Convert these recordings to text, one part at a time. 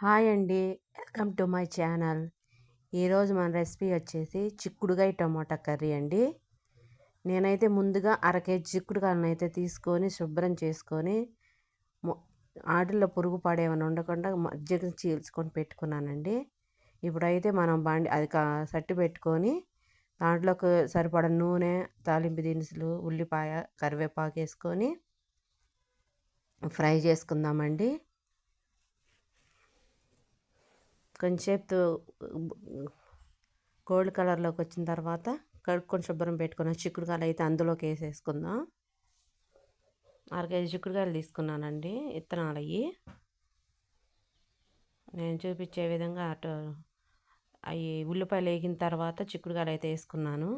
Hi అండి. Welcome to my channel. ఈరోజు మన రెసిపీ వచ్చేసి చిక్కుడుగాయ టమాటా కర్రీ అండి. నేనైతే ముందుగా అర కేజీ చిక్కుడుకాయలను అయితే తీసుకొని శుభ్రం చేసుకొని ఆటల్లో పురుగు పడేమని ఉండకుండా మజ్జిగ చీల్చుకొని పెట్టుకున్నానండి. ఇప్పుడైతే మనం బండి అది సట్టి పెట్టుకొని దాంట్లోకి సరిపడ నూనె తాలింపు దినుసులు ఉల్లిపాయ కరివేపాకు వేసుకొని ఫ్రై చేసుకుందామండి. కొంచెంసేపు గోల్డ్ కలర్లోకి వచ్చిన తర్వాత కడుక్కొని శుభ్రం పెట్టుకున్న చిక్కుడుకాయలు అయితే అందులోకి వేసేసుకుందాం. అరకేజీ చిక్కుడుకాయలు తీసుకున్నానండి. ఇత్తనాలు అవి నేను చూపించే విధంగా అటు అవి ఉల్లిపాయలు వేగిన తర్వాత చిక్కుడుకాయలు అయితే వేసుకున్నాను.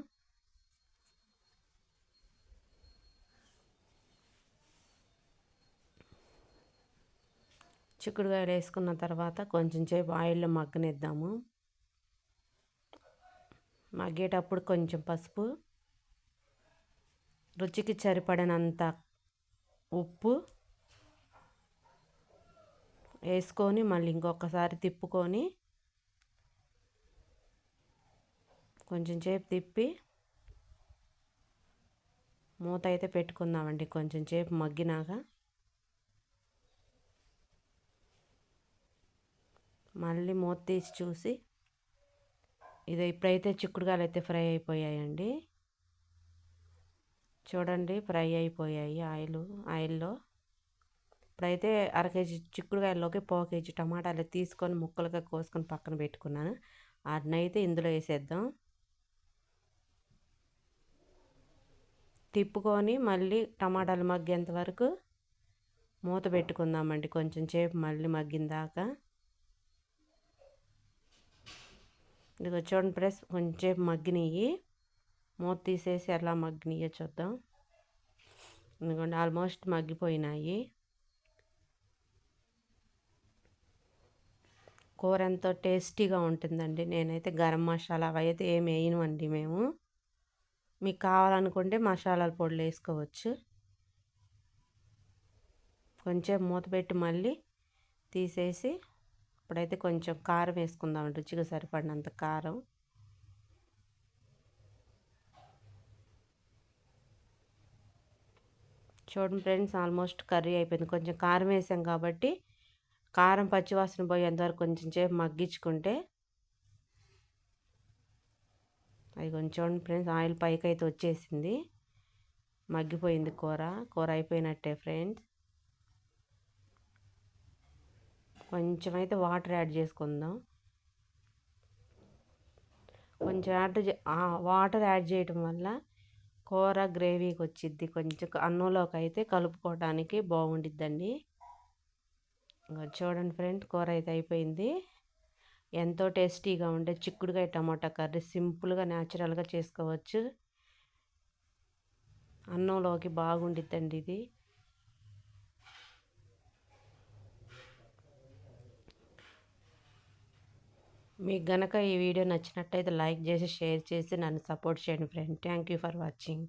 చిక్కుడుకాయలు వేసుకున్న తర్వాత కొంచెం సేపు ఆయిల్లో మగ్గనిద్దాము. మగ్గేటప్పుడు కొంచెం పసుపు రుచికి సరిపడినంత ఉప్పు వేసుకొని మళ్ళీ ఇంకొకసారి తిప్పుకొని కొంచెం సేపు తిప్పి మూత అయితే పెట్టుకుందామండి. కొంచెం సేపు మగ్గినాక మళ్ళీ మూత తీసి చూసి ఇది ఇప్పుడైతే చిక్కుడుకాయలు అయితే ఫ్రై అయిపోయాయండి. చూడండి ఫ్రై అయిపోయాయి ఆయిల్ ఆయిల్లో. ఇప్పుడైతే అర కేజీ చిక్కుడుకాయల్లోకి పావు కేజీ టమాటాలు తీసుకొని ముక్కలుగా కోసుకొని పక్కన పెట్టుకున్నాను. వాటినైతే ఇందులో వేసేద్దాం. తిప్పుకొని మళ్ళీ టమాటాలు మగ్గేంత వరకు మూత పెట్టుకుందామండి. కొంచెం సేపు మళ్ళీ మగ్గిన దాకా. ఇదిగో చూడండి ప్రెస్ కొంచెం మగ్గినవి మూత తీసేసి ఎలా మగ్గినాయో చూద్దాం. ఎందుకంటే ఆల్మోస్ట్ మగ్గిపోయినాయి. కూర ఎంతో టేస్టీగా ఉంటుందండి. నేనైతే గరం మసాలా అవి అయితే ఏమి వేయను అండి మేము. మీకు కావాలనుకుంటే మసాలాల పొడులు వేసుకోవచ్చు. కొంచెం మూత పెట్టి మళ్ళీ తీసేసి ఇప్పుడైతే కొంచెం కారం వేసుకుందాం రుచిగా సరిపడినంత కారం. చూడండి ఫ్రెండ్స్ ఆల్మోస్ట్ కర్రీ అయిపోయింది. కొంచెం కారం వేసాం కాబట్టి కారం పచ్చివాసన పోయేంతవరకు కొంచెం సేపు మగ్గించుకుంటే అది కొంచెం చూడండి ఫ్రెండ్స్ ఆయిల్ పైకి అయితే వచ్చేసింది. మగ్గిపోయింది కూర కూర అయిపోయినట్టే ఫ్రెండ్స్. కొంచెం అయితే వాటర్ యాడ్ చేసుకుందాం. కొంచెం యాడ్ వాటర్ యాడ్ చేయటం వల్ల కూర గ్రేవీకి వచ్చిద్ది. కొంచెం అన్నంలోకి అయితే కలుపుకోవడానికి బాగుండిద్దండి. చూడండి ఫ్రెండ్ కూర అయితే అయిపోయింది. ఎంతో టేస్టీగా ఉండే చిక్కుడుకాయ టమాటా కర్రీ సింపుల్గా న్యాచురల్గా చేసుకోవచ్చు. అన్నంలోకి బాగుండిద్దండి ఇది. మీకు గనక ఈ వీడియో నచ్చినట్టయితే లైక్ చేసి షేర్ చేసి నన్ను సపోర్ట్ చేయండి friend. Thank you for watching.